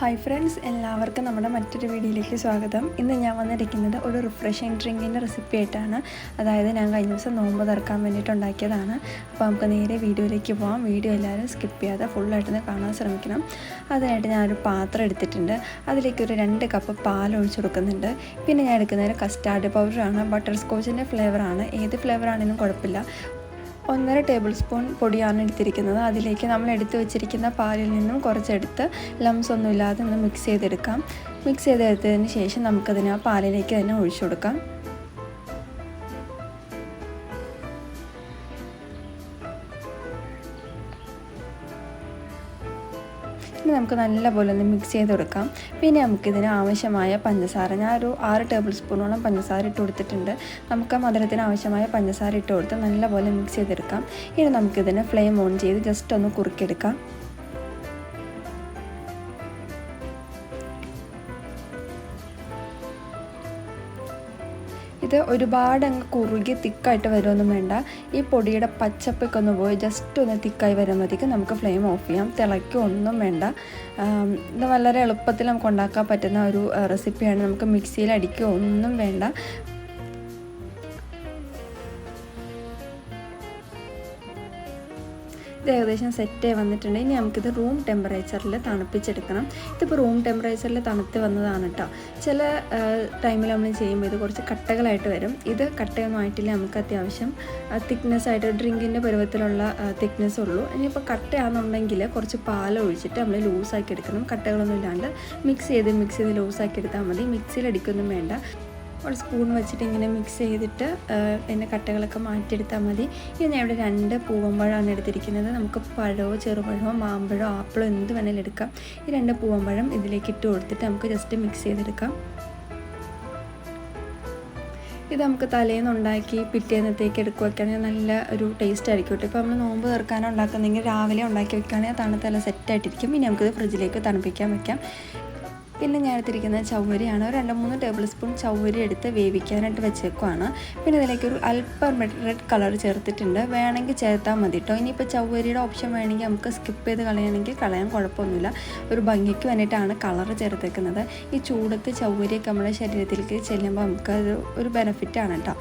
Hi friends എല്ലാവർക്കും നമ്മുടെ മറ്റൊരു വീഡിയോയിലേക്ക് സ്വാഗതം. ഇന്ന് ഞാൻ വന്നിരിക്കുന്നത് ഒരു റിഫ്രഷിങ് ഡ്രിങ്കിന്റെ റെസിപ്പി ആയിട്ടാണ്. അതായത് ഞാൻ കഴിഞ്ഞ ദിവസം നോമ്പ് തുറക്കാൻ വേണ്ടിയിട്ട് ഉണ്ടാക്കിയതാണ്. അപ്പോൾ നമുക്ക് നേരെ വീഡിയോയിലേക്ക് പോകാം വീഡിയോ എല്ലാവരും സ്കിപ്പ് ചെയ്യാതെ ഫുള്ളായിട്ടൊന്ന് കാണാൻ ശ്രമിക്കണം. അതിനായിട്ട് ഞാനൊരു പാത്രം എടുത്തിട്ടുണ്ട്. അതിലേക്ക് ഒരു രണ്ട് കപ്പ് പാൽ ഒഴിച്ചു കൊടുക്കുന്നുണ്ട്. പിന്നെ ഞാൻ എടുക്കുന്നത് കസ്റ്റാർഡ് പൗഡറാണ് ബട്ടർ സ്കോച്ചിന്റെ ഫ്ലേവറാണ് ഏത് ഫ്ലേവറാണെങ്കിലും കുഴപ്പമില്ല. ഒന്നര ടേബിൾ സ്പൂൺ പൊടിയാണ് എടുത്തിരിക്കുന്നത്. അതിലേക്ക് നമ്മൾ എടുത്തു വെച്ചിരിക്കുന്ന പാലിൽ നിന്നും കുറച്ചെടുത്ത് ലംസ് ഒന്നുമില്ലാതെ ഒന്ന് മിക്സ് ചെയ്തെടുക്കാം. മിക്സ് ചെയ്തെടുത്തതിന് ശേഷം നമുക്കതിനെ ആ പാലിലേക്ക് തന്നെ ഒഴിച്ചു കൊടുക്കാം. ഇനി നമുക്ക് നല്ലപോലെ ഒന്ന് മിക്സ് ചെയ്ത് കൊടുക്കാം. പിന്നെ നമുക്കിതിന് ആവശ്യമായ പഞ്ചസാര ഞാൻ ഒരു ആറ് ടേബിൾ സ്പൂണോളം പഞ്ചസാര ഇട്ട് കൊടുത്തിട്ടുണ്ട്. നമുക്ക് മധുരത്തിന് ആവശ്യമായ പഞ്ചസാര ഇട്ട് കൊടുത്ത് നല്ലപോലെ മിക്സ് ചെയ്തെടുക്കാം. ഇനി നമുക്കിതിന് ഫ്ലെയിം ഓൺ ചെയ്ത് ജസ്റ്റ് ഒന്ന് കുറുക്കിയെടുക്കാം. ഇത് ഒരുപാട് അങ്ങ് കുറുകി തിക്കായിട്ട് വരുമൊന്നും വേണ്ട. ഈ പൊടിയുടെ പച്ചപ്പൊക്കെ ഒന്ന് പോയി ജസ്റ്റ് ഒന്ന് തിക്കായി വരുമ്പോഴത്തേക്കും നമുക്ക് ഫ്ലെയിം ഓഫ് ചെയ്യാം. തിളയ്ക്കും ഒന്നും വേണ്ട. ഇത് വളരെ എളുപ്പത്തിൽ നമുക്ക് ഉണ്ടാക്കാൻ പറ്റുന്ന ഒരു റെസിപ്പിയാണ് നമുക്ക് മിക്സിയിൽ അടിക്കുകയോ ഒന്നും വേണ്ട. ഇത് ഏകദേശം സെറ്റായി വന്നിട്ടുണ്ട്. ഇനി നമുക്കിത് റൂം ടെമ്പറേച്ചറിൽ തണുപ്പിച്ചെടുക്കണം. ഇതിപ്പോൾ റൂം ടെമ്പറേച്ചറിൽ തണുത്ത് വന്നതാണ് കേട്ടോ ചില ടൈമിൽ നമ്മൾ ചെയ്യുമ്പോൾ ഇത് കുറച്ച് കട്ടകളായിട്ട് വരും. ഇത് കട്ടയൊന്നും ആയിട്ടില്ല. നമുക്ക് അത്യാവശ്യം തിക്നെസ് ആയിട്ട് ഡ്രിങ്കിന്റെ പരുവത്തിലുള്ള തിക്നെസ് ഉള്ളൂ. ഇനിയിപ്പോൾ കട്ടയാണെന്നുണ്ടെങ്കിൽ കുറച്ച് പാൽ ഒഴിച്ചിട്ട് നമ്മൾ ലൂസാക്കി എടുക്കണം. കട്ടകളൊന്നും ഇല്ലാണ്ട് മിക്സ് ചെയ്ത് മിക്സ് ചെയ്ത് ലൂസാക്കി എടുത്താൽ മതി. മിക്സിയിൽ അടിക്കൊന്നും വേണ്ട. ഒരു സ്പൂൺ വെച്ചിട്ട് ഇങ്ങനെ മിക്സ് ചെയ്തിട്ട് പിന്നെ കട്ടകളൊക്കെ മാറ്റിയെടുത്താൽ മതി. ഇനി ഞാൻ ഇവിടെ രണ്ട് പൂവമ്പഴമാണ് എടുത്തിരിക്കുന്നത്. നമുക്ക് പഴമോ ചെറുപഴമോ മാമ്പഴമോ ആപ്പിളോ എന്ത് വേണേലും എടുക്കാം. ഈ രണ്ട് പൂവമ്പഴം ഇതിലേക്ക് ഇട്ട് കൊടുത്തിട്ട് നമുക്ക് ജസ്റ്റ് മിക്സ് ചെയ്തെടുക്കാം. ഇത് നമുക്ക് തലേന്ന് ഉണ്ടാക്കി പിറ്റേന്നത്തേക്ക് എടുക്കുകയൊക്കെയാണെങ്കിൽ നല്ല ഒരു ടേസ്റ്റ് ആയിരിക്കും കേട്ടോ. ഇപ്പോൾ നമ്മൾ നോമ്പ് തീർക്കാനോ ഉണ്ടാക്കുന്നെങ്കിൽ രാവിലെ ഉണ്ടാക്കി വെക്കുകയാണെങ്കിൽ തണുത്തല്ല സെറ്റായിട്ടിരിക്കും ഇനി നമുക്കിത് ഫ്രിഡ്ജിലേക്ക് തണുപ്പിക്കാൻ വെക്കാം. പിന്നെ ഞാൻ എടുത്തിരിക്കുന്ന ചവ്വരിയാണ്. രണ്ട് മൂന്ന് ടേബിൾ സ്പൂൺ ചവ്വരി എടുത്ത് വേവിക്കാനായിട്ട് വെച്ചേക്കുവാണ്. പിന്നെ ഇതിലേക്ക് ഒരു അല്പം റെഡ് കളർ ചേർത്തിട്ടുണ്ട്. വേണമെങ്കിൽ ചേർത്താൽ മതി കേട്ടോ ഇനിയിപ്പോൾ ചവ്വരിയുടെ ഓപ്ഷൻ വേണമെങ്കിൽ നമുക്ക് സ്കിപ്പ് ചെയ്ത് കളയണമെങ്കിൽ കളയാൻ കുഴപ്പമൊന്നുമില്ല. ഒരു ഭംഗിക്ക് വേണ്ടിയിട്ടാണ് കളർ ചേർത്തേക്കുന്നത്. ഈ ചൂടത്ത് ചവ്വരിയൊക്കെ നമ്മുടെ ശരീരത്തിലേക്ക് ചെല്ലുമ്പോൾ നമുക്ക് ഒരു ഒരു ബെനഫിറ്റാണ് കേട്ടോ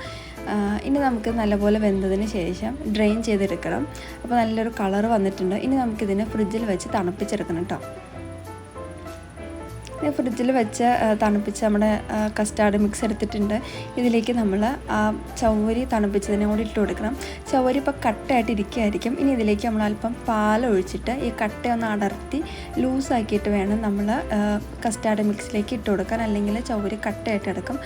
ഇനി നമുക്ക് നല്ലപോലെ വെന്തതിന് ശേഷം ഡ്രെയിൻ ചെയ്തെടുക്കണം. അപ്പോൾ നല്ലൊരു കളർ വന്നിട്ടുണ്ട്. ഇനി നമുക്കിതിനെ ഫ്രിഡ്ജിൽ വെച്ച് തണുപ്പിച്ചെടുക്കണം കേട്ടോ ഫ്രിഡ്ജിൽ വെച്ച് തണുപ്പിച്ച് നമ്മുടെ കസ്റ്റാർഡ് മിക്സ് എടുത്തിട്ടുണ്ട്. ഇതിലേക്ക് നമ്മൾ ആ ചവരി തണുപ്പിച്ചതിനെ കൂടി ഇട്ട് കൊടുക്കണം. ചവരി ഇപ്പോൾ കട്ടയായിട്ട് ഇരിക്കുകയായിരിക്കും ഇനി ഇതിലേക്ക് നമ്മൾ അല്പം പാൽ ഒഴിച്ചിട്ട് ഈ കട്ടയൊന്ന് അടർത്തി ലൂസാക്കിയിട്ട് വേണം നമ്മൾ കസ്റ്റാർഡ് മിക്സിലേക്ക് ഇട്ട് കൊടുക്കാൻ. അല്ലെങ്കിൽ ചവരി കട്ടയായിട്ട് എടുക്കും.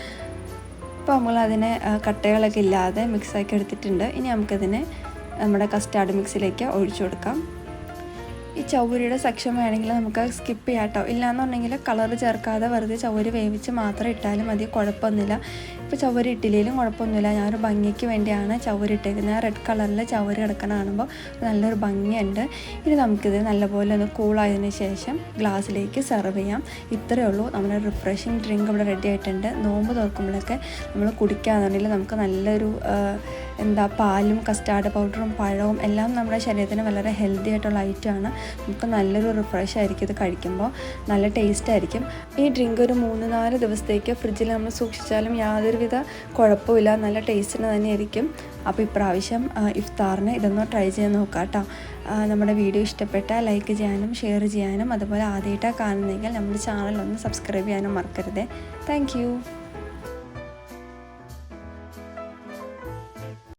അപ്പോൾ നമ്മൾ അതിനെ കട്ടകളൊക്കെ ഇല്ലാതെ മിക്സാക്കി എടുത്തിട്ടുണ്ട്. ഇനി നമുക്കതിനെ നമ്മുടെ കസ്റ്റാർഡ് മിക്സിലേക്ക് ഒഴിച്ചു കൊടുക്കാം. ഈ ചൗരിയുടെ സെക്ഷൻ വേണമെങ്കിൽ നമുക്ക് സ്കിപ്പ് ചെയ്യാം കേട്ടോ ഇല്ലാന്നുണ്ടെങ്കിൽ കളർ ചേർക്കാതെ വെറുതെ ചൗരി വേവിച്ച് മാത്രം ഇട്ടാലും മതി. കുഴപ്പമൊന്നുമില്ല. ഇപ്പോൾ ചൗരി ഇട്ടില്ലെങ്കിലും കുഴപ്പമൊന്നുമില്ല. ഞാനൊരു ഭംഗിക്ക് വേണ്ടിയാണ് ചൗരി ഇട്ടേക്കുന്നത്. റെഡ് കളറിൽ ചൗരി കിടക്കണ കാണുമ്പോൾ നല്ലൊരു ഭംഗിയുണ്ട്. ഇനി നമുക്കിത് നല്ലപോലെ ഒന്ന് കൂളായതിനു ശേഷം ഗ്ലാസ്സിലേക്ക് സെർവ് ചെയ്യാം. ഇത്രയേ ഉള്ളൂ. നമ്മുടെ റിഫ്രഷിങ് ഡ്രിങ്ക് ഇവിടെ റെഡി ആയിട്ടുണ്ട്. നോമ്പ് തുറക്കുമ്പോഴൊക്കെ നമ്മൾ കുടിക്കുകയാണെന്നുണ്ടെങ്കിൽ നമുക്ക് നല്ലൊരു എന്താ പാലും കസ്റ്റാർഡ് പൗഡറും പഴവും എല്ലാം നമ്മുടെ ശരീരത്തിന് വളരെ ഹെൽത്തി ആയിട്ടുള്ള ഐറ്റമാണ് നമുക്ക് നല്ലൊരു റിഫ്രഷ് ആയിരിക്കും ഇത് കഴിക്കുമ്പോൾ. നല്ല ടേസ്റ്റ് ആയിരിക്കും. ഈ ഡ്രിങ്ക് ഒരു മൂന്ന് നാല് ദിവസത്തേക്ക് ഫ്രിഡ്ജിൽ നമ്മൾ സൂക്ഷിച്ചാലും യാതൊരുവിധ കുഴപ്പമില്ല നല്ല ടേസ്റ്റിന് തന്നെയായിരിക്കും. അപ്പോൾ ഇപ്രാവശ്യം ഇഫ്താറിന് ഇതൊന്ന് ട്രൈ ചെയ്ത് നോക്കാം കേട്ടോ നമ്മുടെ വീഡിയോ ഇഷ്ടപ്പെട്ടാൽ ലൈക്ക് ചെയ്യാനും ഷെയർ ചെയ്യാനും അതുപോലെ ആദ്യമായിട്ടാണ് കാണുന്നെങ്കിൽ നമ്മുടെ ചാനൽ ഒന്ന് സബ്സ്ക്രൈബ് ചെയ്യാനും മറക്കരുത്. താങ്ക്